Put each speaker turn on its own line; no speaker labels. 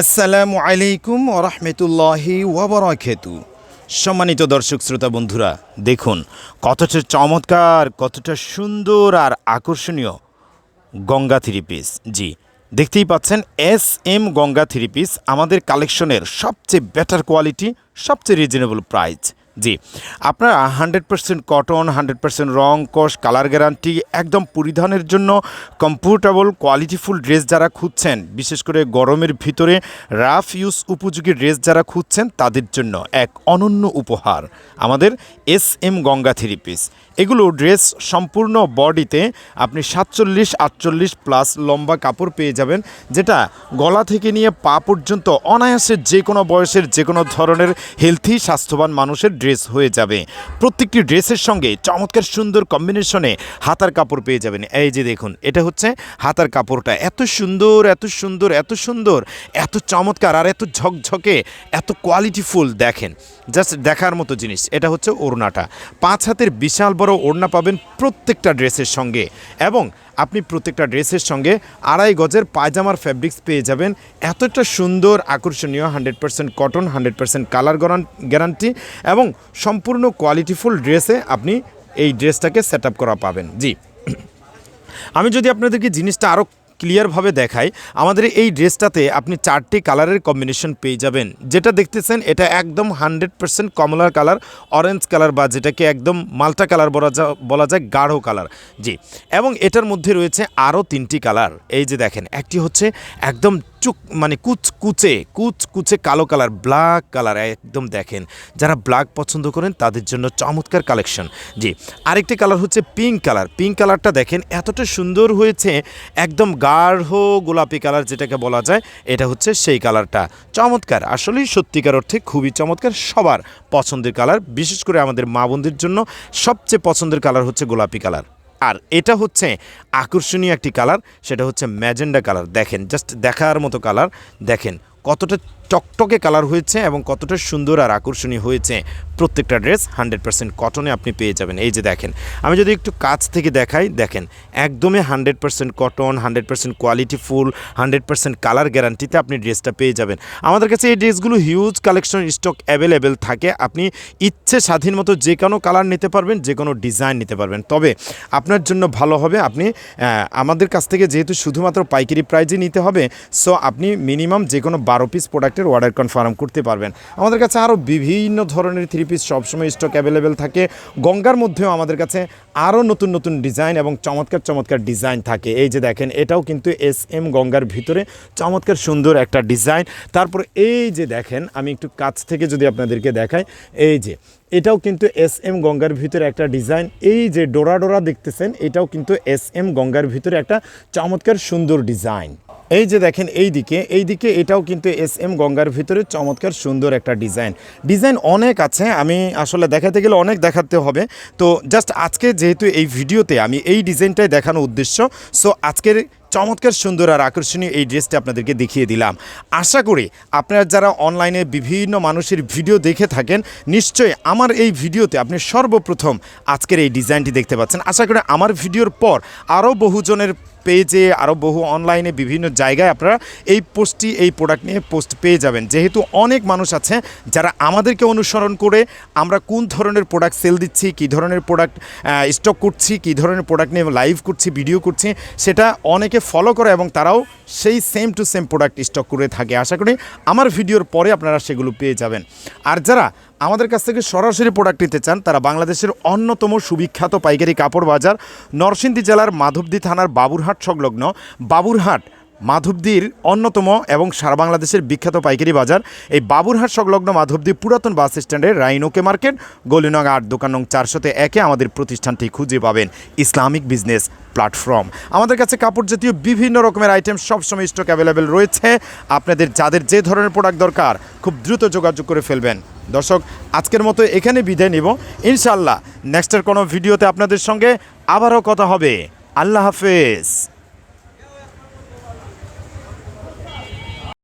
আসসালামু আলাইকুম ওরহমতুল্লাহি ওবরাকেতু সম্মানিত দর্শক শ্রোতা বন্ধুরা, দেখুন, কতটা চমৎকার, কতটা সুন্দর আর আকর্ষণীয় গঙ্গা থ্রি পিস। জি, দেখতেই পাচ্ছেন S M Ganga three piece আমাদের কালেকশনের সবচেয়ে বেটার কোয়ালিটি সবচেয়ে রিজনেবল প্রাইস জি। আপনারা hundred percent cotton hundred percent রং কষ কালার গ্যারান্টি একদম পরিধানের জন্য কমফোর্টেবল কোয়ালিটিফুল ড্রেস যারা খুঁজছেন, বিশেষ করে গরমের ভিতরে রাফ ইউজ উপযোগী ড্রেস যারা খুঁজছেন, তাদের জন্য এক অনন্য উপহার আমাদের S M Ganga three piece এগুলো ড্রেস সম্পূর্ণ বডিতে আপনি সাতচল্লিশ, আটচল্লিশ প্লাস লম্বা কাপড় পেয়ে যাবেন, যেটা গলা থেকে নিয়ে পা পর্যন্ত অনায়াসে যে কোনো বয়সের, যে কোনো ধরনের হেলথি স্বাস্থ্যবান মানুষের ড্রেস হয়ে যাবে। প্রত্যেকটি ড্রেসের সঙ্গে চমৎকার সুন্দর কম্বিনেশনে হাতার কাপড় পেয়ে যাবেন। এই যে দেখুন, এটা হচ্ছে হাতার কাপড়টা। এত সুন্দর এত সুন্দর এত সুন্দর, এত চমৎকার আর এত ঝকঝকে, এত কোয়ালিটিফুল দেখেন। জাস্ট দেখার মতো জিনিস। এটা হচ্ছে ওড়নাটা। পাঁচ হাতের বিশাল বড় ওড়না পাবেন প্রত্যেকটা ড্রেসের সঙ্গে। এবং আপনি প্রত্যেকটা ড্রেসের সঙ্গে আড়াই গজের পায়জামার ফ্যাব্রিক্স পেয়ে যাবেন। এতটা সুন্দর, আকর্ষণীয় hundred percent cotton hundred percent colour guarantee এবং সম্পূর্ণ কোয়ালিটিফুল ড্রেসে আপনি এই ড্রেসটাকে সেট আপ করা পাবেন। জি। আমি যদি আপনাদেরকে জিনিসটা আরও ক্লিয়ারভাবে দেখাই, আমাদের এই ড্রেসটাতে আপনি চারটি কালারের কম্বিনেশন পেয়ে যাবেন। যেটা দেখতেছেন, এটা একদম হান্ড্রেড পার্সেন্ট কমলার কালার অরেঞ্জ কালার বা যেটাকে একদম মাল্টা কালার বলা যা, বলা যায়, গাঢ় কালার জি। এবং এটার মধ্যে রয়েছে আরও তিনটি কালার এই যে দেখেন, একটি হচ্ছে একদম চুক মানে কুচ, কুচে কুচ, কুচে কালো কালার ব্ল্যাক কালার একদম দেখেন। যারা ব্ল্যাক পছন্দ করেন, তাদের জন্য চমৎকার কালেকশন জি, আরেকটি কালার হচ্ছে পিঙ্ক কালার পিঙ্ক কালারটা দেখেন, এতটা সুন্দর হয়েছে, একদম গাঢ় গোলাপি কালার যেটাকে বলা যায়, এটা হচ্ছে সেই কালারটা চমৎকার, আসলেই সত্যিকার অর্থে খুবই চমৎকার, সবার পছন্দের কালার বিশেষ করে আমাদের মা বোনদের জন্য সবচেয়ে পছন্দের কালার হচ্ছে গোলাপি কালার আর এটা হচ্ছে আকর্ষণীয় একটি কালার, সেটা হচ্ছে ম্যাজেন্ডা কালার। দেখেন জাস্ট দেখার মতো কালার, দেখেন। কতটা টকটকে কালার হয়েছে এবং কতটা সুন্দর আর আকর্ষণীয় হয়েছে। প্রত্যেকটা ড্রেস হান্ড্রেড পার্সেন্ট কটনে আপনি পেয়ে যাবেন। এই যে দেখেন, আমি যদি একটু কাছ থেকে দেখাই, দেখেন, একদমই hundred percent cotton hundred percent quality full hundred percent colour গ্যারান্টিতে আপনি ড্রেসটা পেয়ে যাবেন। আমাদের কাছে এই ড্রেসগুলো হিউজ কালেকশন স্টক অ্যাভেলেবেল থাকে। আপনি ইচ্ছে স্বাধীন মতো যে কোনো কালার নিতে পারবেন, যে কোনো ডিজাইন নিতে পারবেন। তবে আপনার জন্য ভালো হবে, আপনি আমাদের কাছ থেকে যেহেতু শুধুমাত্র পাইকারি প্রাইজে নিতে হবে সো আপনি মিনিমাম যে কোনো বারো পিস প্রোডাক্টের অর্ডার কনফার্ম করতে পারবেন। আমাদের কাছে আরও বিভিন্ন ধরনের থ্রি পিস সবসময় স্টক অ্যাভেলেবেল থাকে। গঙ্গার মধ্যেও আমাদের কাছে আরও নতুন নতুন ডিজাইন এবং চমৎকার চমৎকার ডিজাইন থাকে। এই যে দেখেন, এটাও কিন্তু এস এম গঙ্গার ভিতরে চমৎকার সুন্দর একটা ডিজাইন তারপর এই যে দেখেন, আমি একটু কাছ থেকে যদি আপনাদেরকে দেখাই, এই যে, এটাও কিন্তু এস এম গঙ্গার ভিতরে একটা ডিজাইন এই যে ডোরা ডোরা দেখতেছেন, এটাও কিন্তু এস এম গঙ্গার ভিতরে একটা চমৎকার সুন্দর ডিজাইন এই যে দেখেন এই দিকে এই দিকে এটাও কিন্তু এস এম গঙ্গার ভিতরে চমৎকার সুন্দর একটা ডিজাইন। ডিজাইন অনেক আছে, আমি আসলে দেখাতে গেলে অনেক দেখাতে হবে। তো জাস্ট আজকে যেহেতু এই ভিডিওতে আমি এই ডিজাইনটাই দেখানো উদ্দেশ্য সো আজকের চমৎকার সুন্দর আর আকর্ষণীয় এই ড্রেসটা আপনাদেরকে দেখিয়ে দিলাম। আশা করি আপনারা যারা অনলাইনে বিভিন্ন মানুষের ভিডিও দেখে থাকেন, নিশ্চয়ই আমার এই ভিডিওতে আপনি সর্বপ্রথম আজকের এই ডিজাইনটি দেখতে পাচ্ছেন। আশা করি আমার ভিডিওর পর আরও বহুজনের পেজে আরও বহু অনলাইনে বিভিন্ন জায়গায় আপনারা এই পোস্টটি এই প্রোডাক্ট নিয়ে পোস্ট পেয়ে যাবেন। যেহেতু অনেক মানুষ আছে যারা আমাদেরকে অনুসরণ করে আমরা কোন ধরনের প্রোডাক্ট সেল দিচ্ছি, কী ধরনের প্রোডাক্ট স্টক করছি, কী ধরনের প্রোডাক্ট নিয়ে লাইভ করছি ভিডিও করছি, সেটা অনেকে ফলো করে এবং তারাও সেই same to same product stock করে থাকে। আশা করি আমার ভিডিওর পরে আপনারা সেগুলো পেয়ে যাবেন। আর যারা আমাদের কাছ থেকে সরাসরি প্রোডাক্ট নিতে চান, তারা বাংলাদেশের অন্যতম সুবিখ্যাত পাইকারি কাপড় বাজার, নরসিংদী জেলার মাধবদী থানার বাবুরহাট সংলগ্ন বাবুরহাট মাধবদীর অন্যতম এবং সারা বাংলাদেশের বিখ্যাত পাইকারি বাজার। এই বাবুরহাট সংলগ্ন মাধবদী পুরাতন বাস স্ট্যান্ডে রাইনোকে মার্কেট, গলিনং আট দোকান নং চারশোতে একে আমাদের প্রতিষ্ঠানটি খুঁজে পাবেন ইসলামিক বিজনেস প্ল্যাটফর্ম। আমাদের কাছে কাপড় জাতীয় বিভিন্ন রকমের আইটেম সবসময় স্টক অ্যাভেলেবেল রয়েছে। আপনাদের যাদের যে ধরনের প্রোডাক্ট দরকার, খুব দ্রুত যোগাযোগ করে ফেলবেন। দর্শক, আজকের মতো এখানে বিদায় নিব। ইনশাল্লাহ নেক্সটের কোনো ভিডিওতে আপনাদের সঙ্গে আবারও কথা হবে। আল্লাহ হাফেজ।